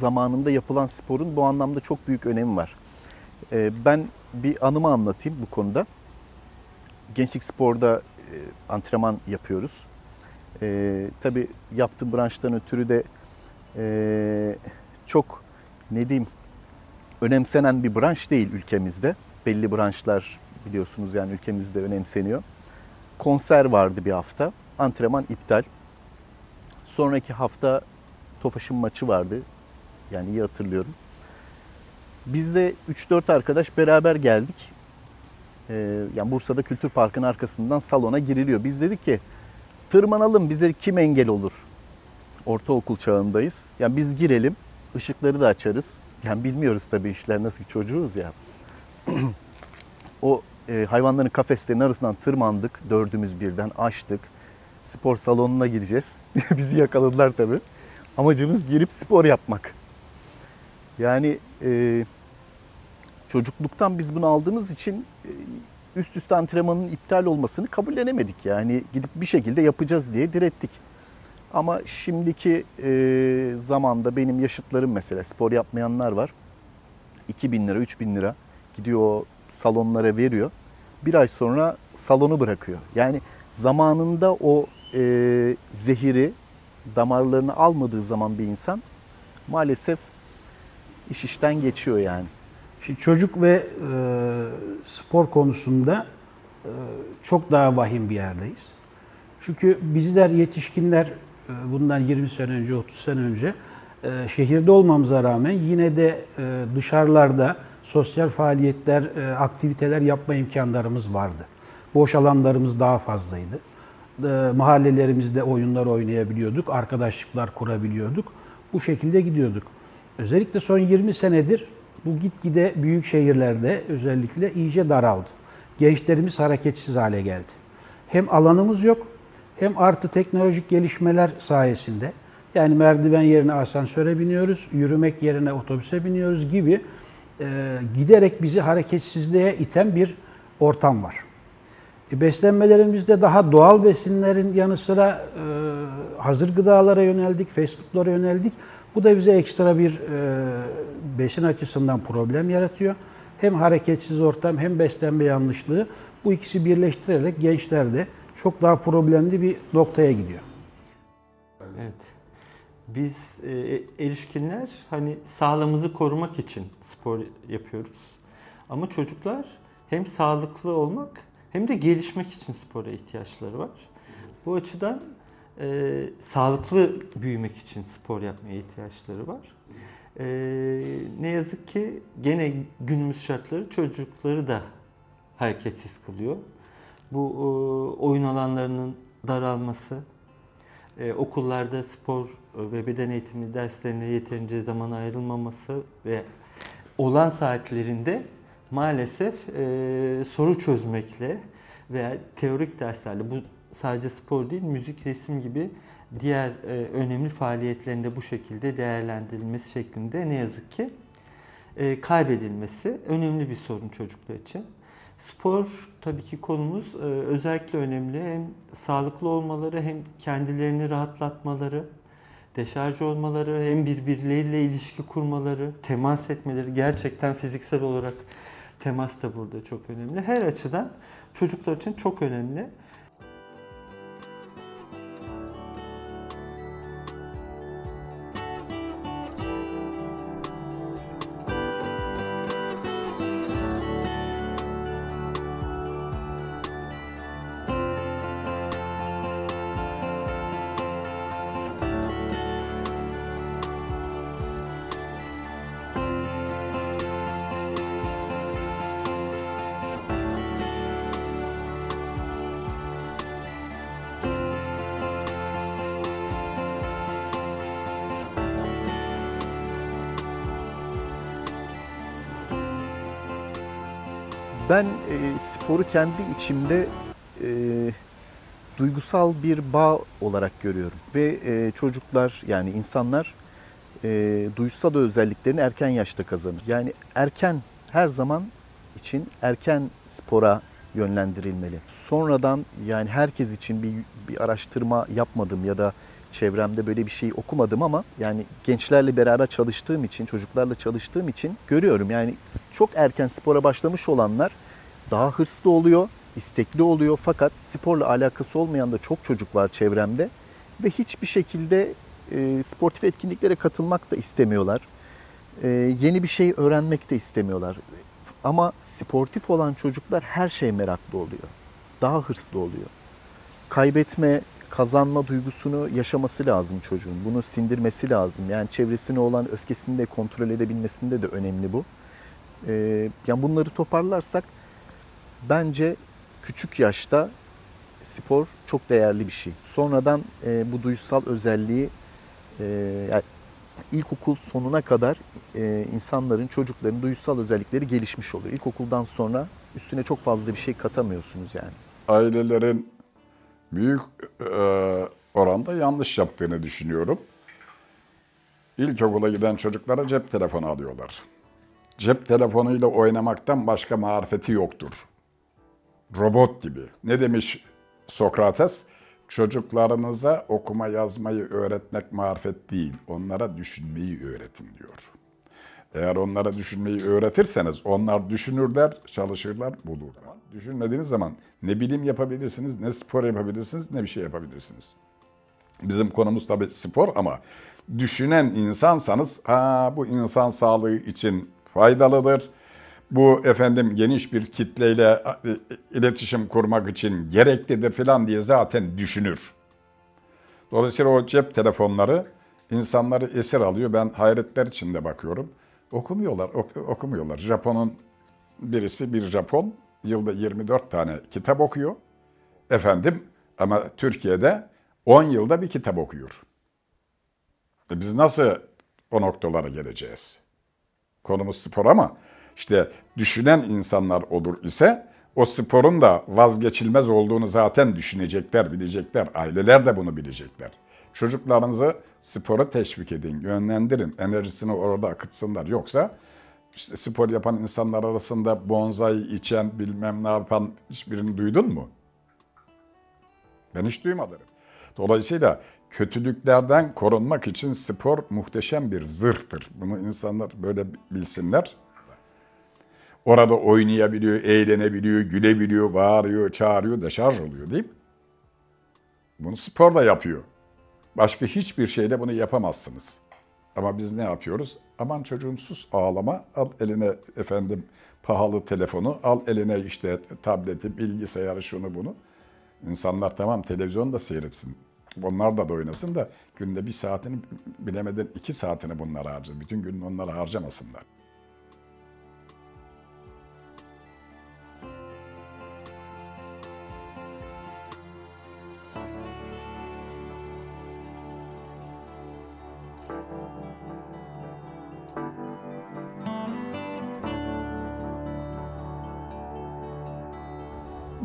zamanında yapılan sporun bu anlamda çok büyük önemi var. Ee, Ben bir anımı anlatayım bu konuda. Gençlik sporda e, antrenman yapıyoruz. Ee, tabii yaptığım branştan ötürü de e, çok ne diyeyim önemsenen bir branş değil ülkemizde. Belli branşlar biliyorsunuz yani ülkemizde önemseniyor. Konser vardı bir hafta. Antrenman iptal. Sonraki hafta Tofaş'ın maçı vardı. Yani iyi hatırlıyorum. Biz de 3-4 arkadaş beraber geldik. Ee, yani Bursa'da Kültür Parkı'nın arkasından salona giriliyor. Biz dedik ki tırmanalım bize kim engel olur? Ortaokul çağındayız. Yani biz girelim, ışıkları da açarız. Yani bilmiyoruz tabii işler nasıl çocuğuz ya. o e, hayvanların kafeslerinin arasından tırmandık. Dördümüz birden açtık. Spor salonuna gideceğiz. Bizi yakaladılar tabii. Amacımız girip spor yapmak. Yani e, çocukluktan biz bunu aldığımız için e, üst üste antrenmanın iptal olmasını kabullenemedik. Yani gidip bir şekilde yapacağız diye direttik. Ama şimdiki e, zamanda benim yaşıtlarım mesela spor yapmayanlar var. 2000 lira, 3000 lira gidiyor salonlara veriyor. Bir ay sonra salonu bırakıyor. Yani zamanında o e, zehiri damarlarını almadığı zaman bir insan maalesef iş işten geçiyor yani. Şimdi çocuk ve e, spor konusunda e, çok daha vahim bir yerdeyiz. Çünkü bizler yetişkinler e, bundan 20 sene önce, 30 sene önce e, şehirde olmamıza rağmen yine de e, dışarılarda sosyal faaliyetler, e, aktiviteler yapma imkanlarımız vardı. Boş alanlarımız daha fazlaydı. E, mahallelerimizde oyunlar oynayabiliyorduk, arkadaşlıklar kurabiliyorduk. Bu şekilde gidiyorduk. Özellikle son 20 senedir bu gitgide büyük şehirlerde özellikle iyice daraldı. Gençlerimiz hareketsiz hale geldi. Hem alanımız yok hem artı teknolojik gelişmeler sayesinde yani merdiven yerine asansöre biniyoruz, yürümek yerine otobüse biniyoruz gibi e, giderek bizi hareketsizliğe iten bir ortam var. E, beslenmelerimizde daha doğal besinlerin yanı sıra e, hazır gıdalara yöneldik, fast foodlara yöneldik. Bu da bize ekstra bir e, besin açısından problem yaratıyor. Hem hareketsiz ortam hem beslenme yanlışlığı bu ikisi birleştirerek gençlerde çok daha problemli bir noktaya gidiyor. Evet. Biz e, erişkinler hani sağlığımızı korumak için spor yapıyoruz. Ama çocuklar hem sağlıklı olmak hem de gelişmek için spora ihtiyaçları var. Bu açıdan e, sağlıklı büyümek için spor yapmaya ihtiyaçları var. E, ne yazık ki gene günümüz şartları çocukları da hareketsiz kılıyor. Bu e, oyun alanlarının daralması, ee, okullarda spor ve beden eğitimi derslerine yeterince zaman ayrılmaması ve olan saatlerinde maalesef e, soru çözmekle veya teorik derslerle bu sadece spor değil müzik, resim gibi diğer e, önemli faaliyetlerinde bu şekilde değerlendirilmesi şeklinde ne yazık ki e, kaybedilmesi önemli bir sorun çocuklar için. Spor tabii ki konumuz e, özellikle önemli. Hem sağlıklı olmaları hem kendilerini rahatlatmaları, deşarj olmaları, hem birbirleriyle ilişki kurmaları, temas etmeleri gerçekten fiziksel olarak temas da burada çok önemli. Her açıdan çocuklar için çok önemli. Ben e, sporu kendi içimde e, duygusal bir bağ olarak görüyorum. Ve e, çocuklar yani insanlar e, duysal özelliklerini erken yaşta kazanır. Yani erken her zaman için erken spora yönlendirilmeli. Sonradan yani herkes için bir, bir araştırma yapmadım ya da çevremde böyle bir şey okumadım ama yani gençlerle beraber çalıştığım için, çocuklarla çalıştığım için görüyorum. Yani çok erken spora başlamış olanlar daha hırslı oluyor, istekli oluyor fakat sporla alakası olmayan da çok çocuk var çevremde ve hiçbir şekilde e, sportif etkinliklere katılmak da istemiyorlar. E, yeni bir şey öğrenmek de istemiyorlar. Ama sportif olan çocuklar her şeye meraklı oluyor. Daha hırslı oluyor. Kaybetme, kazanma duygusunu yaşaması lazım çocuğun. Bunu sindirmesi lazım. Yani çevresine olan öfkesini de kontrol edebilmesinde de önemli bu. E, yani bunları toparlarsak bence küçük yaşta spor çok değerli bir şey. Sonradan e, bu duysal özelliği e, yani ilkokul sonuna kadar e, insanların, çocukların duysal özellikleri gelişmiş oluyor. İlkokuldan sonra üstüne çok fazla bir şey katamıyorsunuz yani. ailelerin büyük e, oranda yanlış yaptığını düşünüyorum. İlkokula giden çocuklara cep telefonu alıyorlar. Cep telefonuyla oynamaktan başka marifeti yoktur. Robot gibi. Ne demiş Sokrates? Çocuklarınıza okuma yazmayı öğretmek marifet değil, onlara düşünmeyi öğretin diyor. Eğer onlara düşünmeyi öğretirseniz onlar düşünürler, çalışırlar, bulurlar. Düşünmediğiniz zaman ne bilim yapabilirsiniz, ne spor yapabilirsiniz, ne bir şey yapabilirsiniz. Bizim konumuz tabii spor ama düşünen insansanız ha bu insan sağlığı için faydalıdır. Bu efendim geniş bir kitleyle e, iletişim kurmak için gereklidir falan diye zaten düşünür. Dolayısıyla o cep telefonları insanları esir alıyor. Ben hayretler içinde bakıyorum. Okumuyorlar, ok- okumuyorlar. Japon'un birisi bir Japon yılda 24 tane kitap okuyor. Efendim ama Türkiye'de 10 yılda bir kitap okuyor. E biz nasıl o noktalara geleceğiz? Konumuz spor ama işte düşünen insanlar olur ise o sporun da vazgeçilmez olduğunu zaten düşünecekler, bilecekler. Aileler de bunu bilecekler. Çocuklarınızı spora teşvik edin, yönlendirin, enerjisini orada akıtsınlar. Yoksa işte spor yapan insanlar arasında bonsai içen, bilmem ne yapan hiçbirini duydun mu? Ben hiç duymadım. Dolayısıyla kötülüklerden korunmak için spor muhteşem bir zırhtır. Bunu insanlar böyle bilsinler. Orada oynayabiliyor, eğlenebiliyor, gülebiliyor, bağırıyor, çağırıyor, deşarj oluyor değil mi? Bunu spor da yapıyor. Başka hiçbir şeyle bunu yapamazsınız. Ama biz ne yapıyoruz? Aman çocuğum sus ağlama, al eline efendim pahalı telefonu, al eline işte tableti, bilgisayarı, şunu bunu. İnsanlar tamam televizyon da seyretsin. Onlar da da oynasın da günde bir saatini bilemeden iki saatini bunlara harcasın. Bütün gün onları harcamasınlar.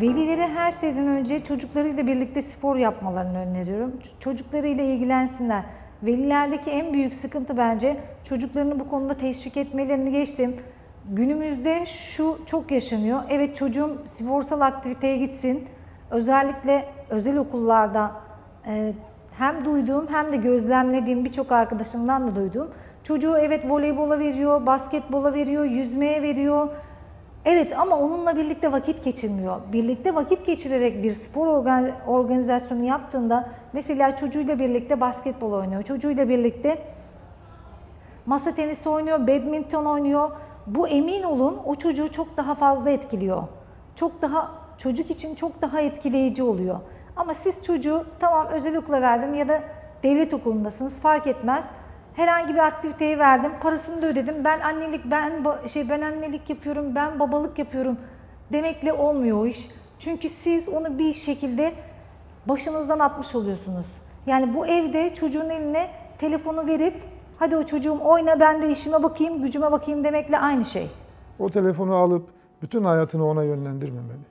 Velilere her şeyden önce çocuklarıyla birlikte spor yapmalarını öneriyorum. Çocuklarıyla ilgilensinler. Velilerdeki en büyük sıkıntı bence çocuklarını bu konuda teşvik etmelerini geçtim. Günümüzde şu çok yaşanıyor. Evet çocuğum sporsal aktiviteye gitsin. Özellikle özel okullarda e, hem duyduğum hem de gözlemlediğim birçok arkadaşımdan da duyduğum. Çocuğu evet voleybola veriyor, basketbola veriyor, yüzmeye veriyor. Evet ama onunla birlikte vakit geçirmiyor. Birlikte vakit geçirerek bir spor organ- organizasyonu yaptığında mesela çocuğuyla birlikte basketbol oynuyor. Çocuğuyla birlikte masa tenisi oynuyor, badminton oynuyor. Bu emin olun o çocuğu çok daha fazla etkiliyor. Çok daha çocuk için çok daha etkileyici oluyor. Ama siz çocuğu tamam özel okula verdim ya da devlet okulundasınız fark etmez. Herhangi bir aktiviteyi verdim, parasını da ödedim. Ben annelik, ben şey ben annelik yapıyorum, ben babalık yapıyorum demekle olmuyor o iş. Çünkü siz onu bir şekilde başınızdan atmış oluyorsunuz. Yani bu evde çocuğun eline telefonu verip hadi o çocuğum oyna ben de işime bakayım, gücüme bakayım demekle aynı şey. O telefonu alıp Bütün hayatını ona yönlendirmemeli.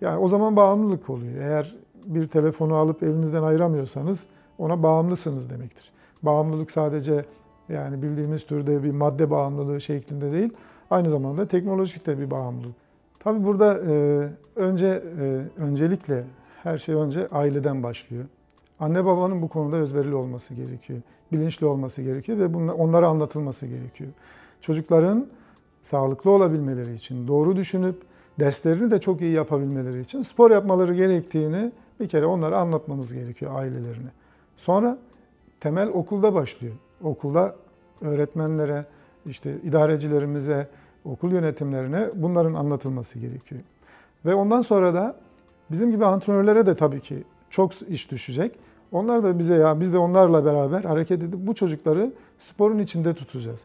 Yani o zaman bağımlılık oluyor. Eğer bir telefonu alıp elinizden ayıramıyorsanız ona bağımlısınız demektir. Bağımlılık sadece yani bildiğimiz türde bir madde bağımlılığı şeklinde değil, aynı zamanda teknolojik de bir bağımlılık. Tabii burada e, önce e, öncelikle her şey önce aileden başlıyor. Anne babanın bu konuda özverili olması gerekiyor. Bilinçli olması gerekiyor ve bunla- onlara anlatılması gerekiyor. Çocukların sağlıklı olabilmeleri için, doğru düşünüp derslerini de çok iyi yapabilmeleri için spor yapmaları gerektiğini bir kere onlara anlatmamız gerekiyor ailelerine. Sonra temel okulda başlıyor. Okulda öğretmenlere, işte idarecilerimize, okul yönetimlerine bunların anlatılması gerekiyor. Ve ondan sonra da bizim gibi antrenörlere de tabii ki çok iş düşecek. Onlar da bize ya biz de onlarla beraber hareket edip bu çocukları sporun içinde tutacağız.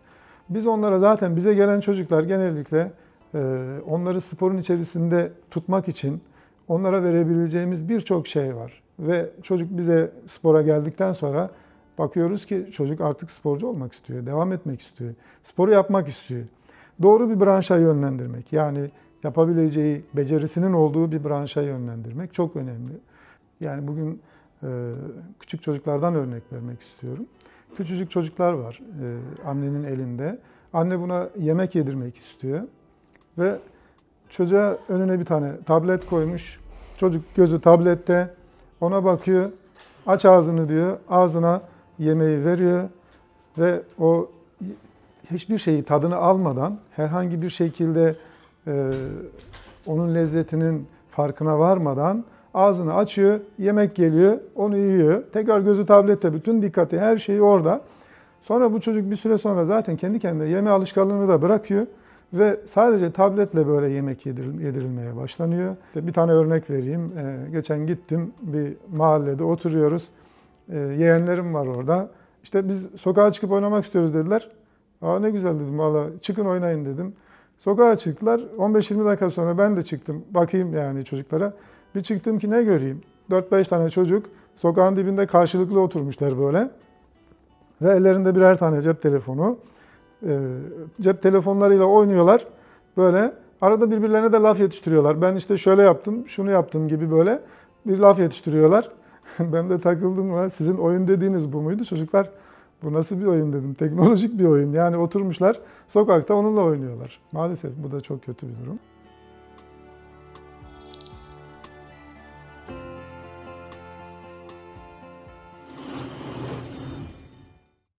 Biz onlara zaten bize gelen çocuklar genellikle onları sporun içerisinde tutmak için onlara verebileceğimiz birçok şey var. Ve çocuk bize spora geldikten sonra bakıyoruz ki çocuk artık sporcu olmak istiyor, devam etmek istiyor, sporu yapmak istiyor. Doğru bir branşa yönlendirmek yani yapabileceği, becerisinin olduğu bir branşa yönlendirmek çok önemli. Yani bugün e, küçük çocuklardan örnek vermek istiyorum. Küçücük çocuklar var e, annenin elinde. Anne buna yemek yedirmek istiyor ve çocuğa önüne bir tane tablet koymuş. Çocuk gözü tablette, ona bakıyor, aç ağzını diyor, ağzına yemeği veriyor ve o hiçbir şeyi tadını almadan herhangi bir şekilde e, onun lezzetinin farkına varmadan ağzını açıyor, yemek geliyor, onu yiyor. Tekrar gözü tablette, bütün dikkati, her şeyi orada. Sonra bu çocuk bir süre sonra zaten kendi kendine yeme alışkanlığını da bırakıyor ve sadece tabletle böyle yemek yediril- yedirilmeye başlanıyor. İşte bir tane örnek vereyim. Ee, geçen gittim bir mahallede oturuyoruz. Ee, yeğenlerim var orada. İşte biz sokağa çıkıp oynamak istiyoruz dediler. Aa ne güzel dedim valla çıkın oynayın dedim. Sokağa çıktılar. 15-20 dakika sonra ben de çıktım. Bakayım yani çocuklara. Bir çıktım ki ne göreyim? 4-5 tane çocuk sokağın dibinde karşılıklı oturmuşlar böyle. Ve ellerinde birer tane cep telefonu. Ee, cep telefonlarıyla oynuyorlar. Böyle arada birbirlerine de laf yetiştiriyorlar. Ben işte şöyle yaptım, şunu yaptım gibi böyle bir laf yetiştiriyorlar. ben de takıldım var. Sizin oyun dediğiniz bu muydu? Çocuklar bu nasıl bir oyun dedim. Teknolojik bir oyun. Yani oturmuşlar sokakta onunla oynuyorlar. Maalesef bu da çok kötü bir durum.